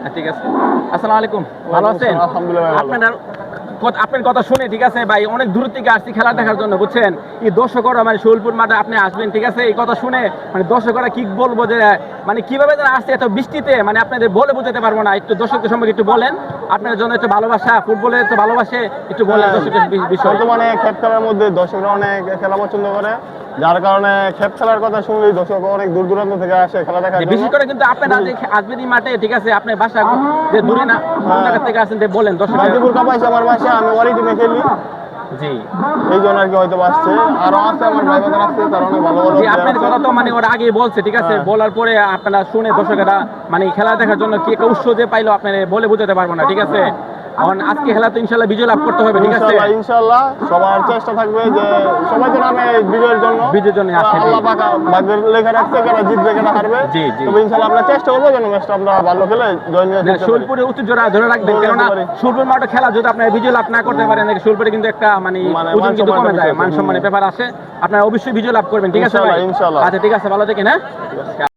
হ্যাঁ, ঠিক আছে। আসসালামু আলাইকুম। ভালো আছেন? আলহামদুলিল্লাহ আপনার আপনার কথা শুনে ঠিক আছে ভাই অনেক দূর থেকে আসছি খেলা দেখার জন্য বুঝছেন? এই দর্শকরা মানে শৈলপুর মাঠে আপনি আসবেন ঠিক আছে? এই কথা শুনে মানে দর্শকরা কি বলব যে মানে কীভাবে যারা আসছে এত বৃষ্টিতে মানে আপনাদের বলে বোঝাতে পারব না। একটু দর্শকদের সম্পর্কে একটু বলেন। আপনার জন্য একটু ভালোবাসা ফুটবলে তো ভালোবাসে একটু বলেন হ্যাঁ, দর্শকের বিষয়। বর্তমানে খেলার মধ্যে দর্শকরা অনেক খেলা পছন্দ করে। যার কারণে খেপ খেলার কথা শুনলেই দর্শক অনেক দূর দূরান্ত থেকে আসে খেলা দেখার জন্য। বিশেষ করে কিন্তু আপনারা যে আসবেন এই মাঠে ঠিক আছে আপনার বাসা যে দূরে না কোন হ্যাঁ। জায়গা থেকে আসেন যে বলেন দর্শক। গাজীপুর কাপাইছে আমার বাসা আমি ওয়ারি টিমে খেলি জি। এই জন্য আর কি হয়তো আসছে। আরও আছে আমার ভাই বোনেরা আছে তারা অনেক ভালো ভালো জি আপনার কথা তো মানে ওরা আগে বলছে ঠিক আছে হ্যাঁ। বলার পরে আপনারা শুনে দর্শকেরা মানে খেলা দেখার জন্য কি একটা উৎস যে পাইলো আপনার বলে বোঝাতে পারব না ঠিক আছে? আজকে খেলা তো ইনশাল্লাহ বিজয় লাভ করতে হবে ঠিক আছে? ইনশাল্লাহ সবার চেষ্টা থাকবে যে সবাই বিজয়ের জন্য। বিজয়ের জন্য আসে, আল্লাহ পাক ভাগ্যের লেখা রাখছে কেনা জিতবে কেনা হারবে। জি, জি। তবে ইনশাল্লাহ আমরা চেষ্টা করব যেন ম্যাচটা আমরা ভালো খেলে জয় নিয়ে ধরে রাখবেন কেননা রাখতে মাঠে খেলা যদি আপনার বিজয় লাভ না করতে পারেন শোলপুরে কিন্তু একটা মানে ওজন মান কিন্তু কমে যায় মান আছে। সম্মানের ব্যাপার আসে আপনারা অবশ্যই বিজয় লাভ করবেন ঠিক আছে ভাই? ইনশাল্লাহ। আচ্ছা ঠিক আছে ভালো থেকেন হ্যাঁ?